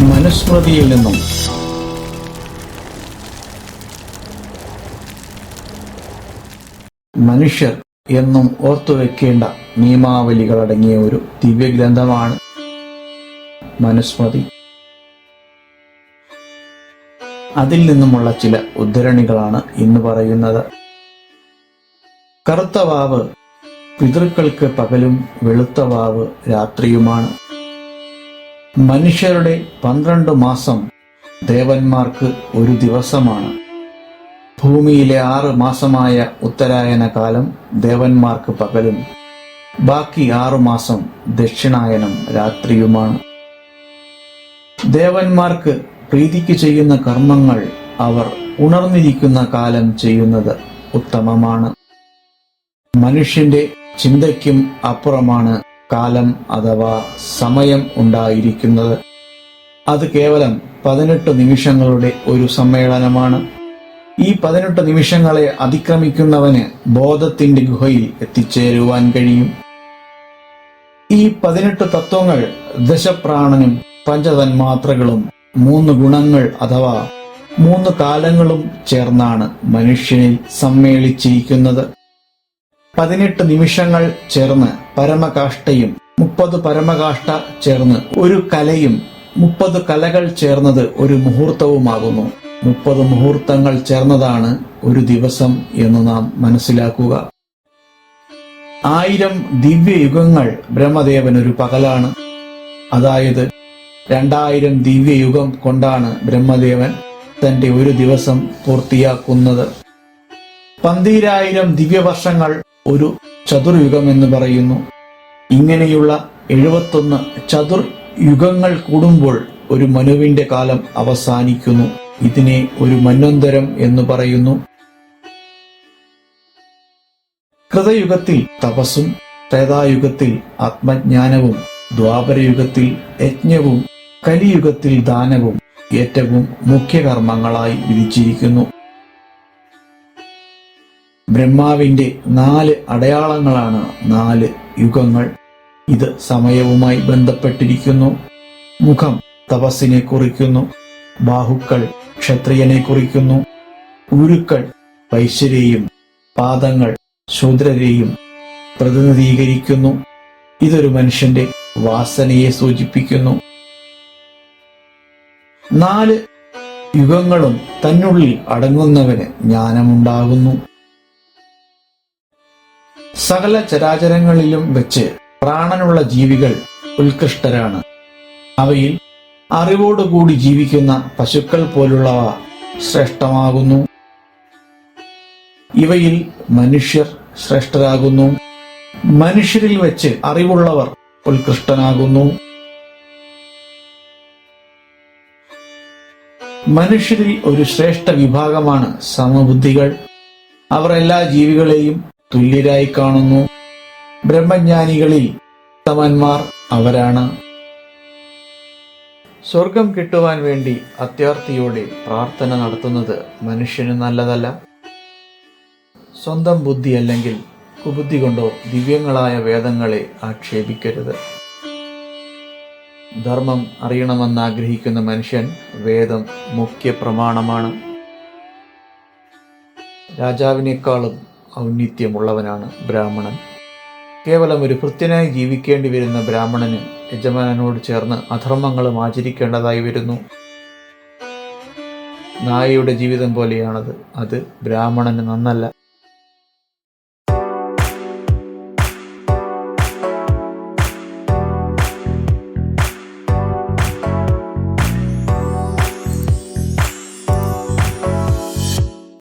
മനുസ്മൃതിയിൽ നിന്നും. മനുഷ്യർ എന്നും ഓർത്തുവെക്കേണ്ട നിയമാവലികളടങ്ങിയ ഒരു ദിവ്യഗ്രന്ഥമാണ് മനുസ്മൃതി. അതിൽ നിന്നുമുള്ള ചില ഉദ്ധരണികളാണ് ഇന്ന് പറയുന്നത്. കറുത്ത വാവ് പിതൃക്കൾക്ക് പകലും വെളുത്ത വാവ് രാത്രിയുമാണ്. മനുഷ്യരുടെ പന്ത്രണ്ട് മാസം ദേവന്മാർക്ക് ഒരു ദിവസമാണ്. ഭൂമിയിലെ ആറ് മാസമായ ഉത്തരായന കാലം ദേവന്മാർക്ക് പകലും. ബാക്കി ആറു മാസം ദക്ഷിണായനം രാത്രിയുമാണ്. ദേവന്മാർക്ക് പ്രീതിക്ക് ചെയ്യുന്ന കർമ്മങ്ങൾ അവർ ഉണർന്നിരിക്കുന്ന കാലം ചെയ്യുന്നത് ഉത്തമമാണ്. മനുഷ്യന്റെ ചിന്തയ്ക്കും അപ്പുറമാണ് കാലം അഥവാ സമയം ഉണ്ടായിരിക്കുന്നത്. അത് കേവലം പതിനെട്ട് നിമിഷങ്ങളുടെ ഒരു സമ്മേളനമാണ്. ഈ പതിനെട്ട് നിമിഷങ്ങളെ അതിക്രമിക്കുന്നവന് ബോധത്തിന്റെ ഗുഹയിൽ എത്തിച്ചേരുവാൻ കഴിയും. ഈ പതിനെട്ട് തത്വങ്ങൾ ദശപ്രാണനും പഞ്ചതന്മാത്രകളും മൂന്ന് ഗുണങ്ങൾ അഥവാ മൂന്ന് കാലങ്ങളും ചേർന്നാണ് മനുഷ്യനിൽ സമ്മേളിച്ചിരിക്കുന്നത്. പതിനെട്ട് നിമിഷങ്ങൾ ചേർന്ന് പരമകാഷ്ഠയും മുപ്പത് പരമകാഷ്ഠ ചേർന്ന് ഒരു കലയും മുപ്പത് കലകൾ ചേർന്നത് ഒരു മുഹൂർത്തവുമാകുന്നു. മുപ്പത് മുഹൂർത്തങ്ങൾ ചേർന്നതാണ് ഒരു ദിവസം എന്ന് നാം മനസ്സിലാക്കുക. ആയിരം ദിവ്യയുഗങ്ങൾ ബ്രഹ്മദേവൻ ഒരു പകലാണ്. അതായത് രണ്ടായിരം ദിവ്യയുഗം കൊണ്ടാണ് ബ്രഹ്മദേവൻ തന്റെ ഒരു ദിവസം പൂർത്തിയാക്കുന്നത്. പന്തീരായിരം ദിവ്യവർഷങ്ങൾ ഒരു ചതുർയുഗം എന്ന് പറയുന്നു. ഇങ്ങനെയുള്ള എഴുപത്തൊന്ന് ചതുർ യുഗങ്ങൾ കൂടുമ്പോൾ ഒരു മനുവിന്റെ കാലം അവസാനിക്കുന്നു. ഇതിനെ ഒരു മന്വന്തരം എന്ന് പറയുന്നു. കൃതയുഗത്തിൽ തപസ്സും ത്രേതായുഗത്തിൽ ആത്മജ്ഞാനവും ദ്വാപരയുഗത്തിൽ യജ്ഞവും കലിയുഗത്തിൽ ദാനവും ഏറ്റവും മുഖ്യകർമ്മങ്ങളായി വിധിച്ചിരിക്കുന്നു. ബ്രഹ്മാവിന്റെ നാല് അടയാളങ്ങളാണ് നാല് യുഗങ്ങൾ. ഇത് സമയവുമായി ബന്ധപ്പെട്ടിരിക്കുന്നു. മുഖം തപസ്സിനെ കുറിക്കുന്നു. ബാഹുക്കൾ ക്ഷത്രിയനെ കുറിക്കുന്നു. ഉരുക്കൾ വൈശ്യരെയും പാദങ്ങൾ ശൂദ്രരെയും പ്രതിനിധീകരിക്കുന്നു. ഇതൊരു മനുഷ്യന്റെ വാസനയെ സൂചിപ്പിക്കുന്നു. നാല് യുഗങ്ങളും തന്നുള്ളിൽ അടങ്ങുന്നവന് ജ്ഞാനമുണ്ടാകുന്നു. സകല ചരാചരങ്ങളിലും വെച്ച് പ്രാണനുള്ള ജീവികൾ ഉത്കൃഷ്ടരാണ്. അവയിൽ അറിവോടുകൂടി ജീവിക്കുന്ന പശുക്കൾ പോലുള്ളവ ശ്രേഷ്ഠമാകുന്നു. ഇവയിൽ മനുഷ്യർ ശ്രേഷ്ഠരാകുന്നു. മനുഷ്യരിൽ വെച്ച് അറിവുള്ളവർ ഉത്കൃഷ്ടനാകുന്നു. മനുഷ്യരിൽ ഒരു ശ്രേഷ്ഠ വിഭാഗമാണ് സമബുദ്ധികൾ. അവർ എല്ലാ ജീവികളെയും തുല്യരായി കാണുന്നു. ബ്രഹ്മജ്ഞാനികളിൽ ഉത്തമന്മാർ അവരാണ്. സ്വർഗം കിട്ടുവാൻ വേണ്ടി അത്യാർത്ഥിയോടെ പ്രാർത്ഥന നടത്തുന്നത് മനുഷ്യന് നല്ലതല്ല. സ്വന്തം ബുദ്ധി അല്ലെങ്കിൽ കുബുദ്ധി കൊണ്ടോ ദിവ്യങ്ങളായ വേദങ്ങളെ ആക്ഷേപിക്കരുത്. ധർമ്മം അറിയണമെന്ന് ആഗ്രഹിക്കുന്ന മനുഷ്യൻ വേദം മുഖ്യ പ്രമാണമാണ് രാജാവിനേക്കാളും ഔന്നിത്യമുള്ളവനാണ് ബ്രാഹ്മണൻ. കേവലം ഒരു ഭൃത്യനായി ജീവിക്കേണ്ടി വരുന്ന ബ്രാഹ്മണന് യജമാനോട് ചേർന്ന് അധർമ്മങ്ങളും ആചരിക്കേണ്ടതായി വരുന്നു. നായയുടെ ജീവിതം പോലെയാണത്. അത് ബ്രാഹ്മണന് നന്നല്ല.